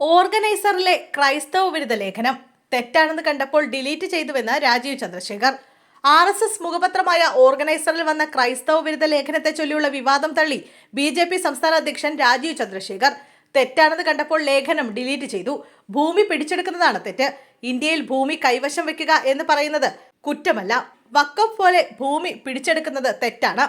ഓർഗനൈസറിലെ ക്രൈസ്തവ വിരുദ്ധ ലേഖനം തെറ്റാണെന്ന് കണ്ടപ്പോൾ ഡിലീറ്റ് ചെയ്തുവെന്ന് Rajeev Chandrasekhar. R S S മുഖപത്രമായ ഓർഗനൈസറിൽ വന്ന ക്രൈസ്തവ വിരുദ്ധ ലേഖനത്തെ ചൊല്ലിയുള്ള വിവാദം തള്ളി ബി ജെ പി സംസ്ഥാന അധ്യക്ഷൻ രാജീവ് ചന്ദ്രശേഖർ. തെറ്റാണെന്ന് കണ്ടപ്പോൾ ലേഖനം ഡിലീറ്റ് ചെയ്തു. ഭൂമി പിടിച്ചെടുക്കുന്നതാണ് തെറ്റ്. ഇന്ത്യയിൽ ഭൂമി കൈവശം വെക്കുക എന്ന് പറയുന്നത് കുറ്റമല്ല. വക്കഫ് പോലെ ഭൂമി പിടിച്ചെടുക്കുന്നത് തെറ്റാണ്.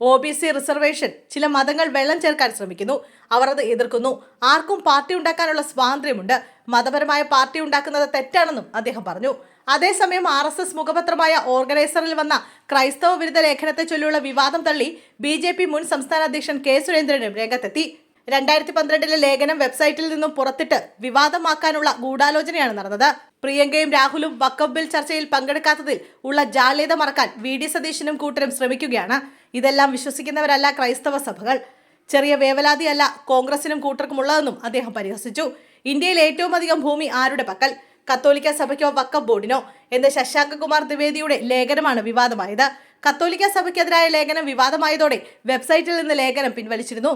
ഒ ബി സി റിസർവേഷൻ ചില മതങ്ങൾ വെള്ളം ചേർക്കാൻ ശ്രമിക്കുന്നു. അവർ അത് എതിർക്കുന്നു. ആർക്കും പാർട്ടി ഉണ്ടാക്കാനുള്ള സ്വാതന്ത്ര്യമുണ്ട്. മതപരമായ പാർട്ടി ഉണ്ടാക്കുന്നത് തെറ്റാണെന്നും അദ്ദേഹം പറഞ്ഞു. അതേസമയം ആർ എസ് എസ് മുഖപത്രമായ ഓർഗനൈസറിൽ വന്ന ക്രൈസ്തവ വിരുദ്ധ ലേഖനത്തെ ചൊല്ലിയുള്ള വിവാദം തള്ളി ബി ജെ പി മുൻ സംസ്ഥാന അധ്യക്ഷൻ കെ സുരേന്ദ്രനും രംഗത്തെത്തി. രണ്ടായിരത്തി പന്ത്രണ്ടിലെ ലേഖനം വെബ്സൈറ്റിൽ നിന്നും പുറത്തിട്ട് വിവാദമാക്കാനുള്ള ഗൂഢാലോചനയാണ് നടന്നത്. പ്രിയങ്കയും രാഹുലും വക്കം ബിൽ ചർച്ചയിൽ പങ്കെടുക്കാത്തതിൽ ഉള്ള ജാള്യത മറക്കാൻ വി ഡി സതീശനും കൂട്ടരും ശ്രമിക്കുകയാണ്. ഇതെല്ലാം വിശ്വസിക്കുന്നവരല്ല ക്രൈസ്തവ സഭകൾ. ചെറിയ വേവലാതിയല്ല കോൺഗ്രസിനും കൂട്ടർക്കുമുള്ളതെന്നും അദ്ദേഹം പരിഹസിച്ചു. ഇന്ത്യയിൽ ഏറ്റവും അധികം ഭൂമി ആരുടെ പക്കൽ? കത്തോലിക്ക സഭയ്ക്കോ വക്കബ് ബോർഡിനോ? എന്ന് ശശാങ്ക കുമാർ ദ്വിവേദിയുടെ ലേഖനമാണ് വിവാദമായത്. കത്തോലിക്ക സഭയ്ക്കെതിരായ ലേഖനം വിവാദമായതോടെ വെബ്സൈറ്റിൽ നിന്ന് ലേഖനം പിൻവലിച്ചിരുന്നു.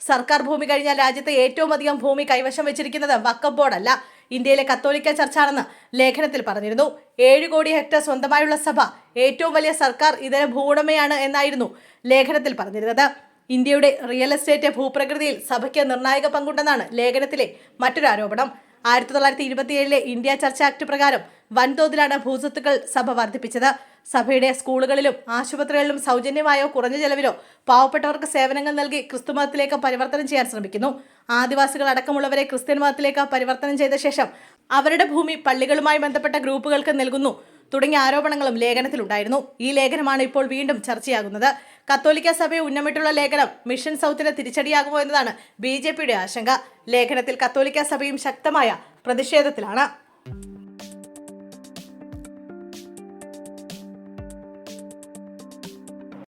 സർക്കാർ ഭൂമി കഴിഞ്ഞാൽ രാജ്യത്തെ ഏറ്റവും അധികം ഭൂമി കൈവശം വെച്ചിരിക്കുന്നത് വക്കബ് ബോർഡല്ല. ഇന്ത്യയിലെ കത്തോലിക്ക ചർച്ചാണെന്ന് ലേഖനത്തിൽ പറഞ്ഞിരുന്നു. ഏഴ് കോടി ഹെക്ടർ സ്വന്തമായുള്ള സഭ ഏറ്റവും വലിയ സർക്കാർ ഇതര ഭൂവുടമയാണ് എന്നായിരുന്നു ലേഖനത്തിൽ പറഞ്ഞിരുന്നത്. ഇന്ത്യയുടെ റിയൽ എസ്റ്റേറ്റ് ഭൂപ്രകൃതിയിൽ സഭയ്ക്ക് നിർണായക പങ്കുണ്ടെന്നാണ് ലേഖനത്തിലെ മറ്റൊരു ആരോപണം. ആയിരത്തി തൊള്ളായിരത്തി ഇരുപത്തിയേഴിലെ ഇന്ത്യ ചർച്ച ആക്ട് പ്രകാരം വൻതോതിലാണ് ഭൂസ്വത്തുക്കൾ സഭ വർദ്ധിപ്പിച്ചത്. സഭയുടെ സ്കൂളുകളിലും ആശുപത്രികളിലും സൗജന്യമായോ കുറഞ്ഞ ചെലവിലോ പാവപ്പെട്ടവർക്ക് സേവനങ്ങൾ നൽകി ക്രിസ്തുമതത്തിലേക്ക് പരിവർത്തനം ചെയ്യാൻ ശ്രമിക്കുന്നു. ആദിവാസികൾ അടക്കമുള്ളവരെ ക്രിസ്ത്യൻ മതത്തിലേക്ക് പരിവർത്തനം ചെയ്ത ശേഷം അവരുടെ ഭൂമി പള്ളികളുമായി ബന്ധപ്പെട്ട ഗ്രൂപ്പുകൾക്ക് നൽകുന്നു തുടങ്ങിയ ആരോപണങ്ങളും ലേഖനത്തിലുണ്ടായിരുന്നു. ഈ ലേഖനമാണ് ഇപ്പോൾ വീണ്ടും ചർച്ചയാകുന്നത്. കത്തോലിക്ക സഭയെ ഉന്നമിട്ടുള്ള ലേഖനം മിഷൻ സൗത്തിന് തിരിച്ചടിയാകുമോ എന്നതാണ് ബി ആശങ്ക. ലേഖനത്തിൽ കത്തോലിക്ക സഭയും ശക്തമായ പ്രതിഷേധത്തിലാണ്.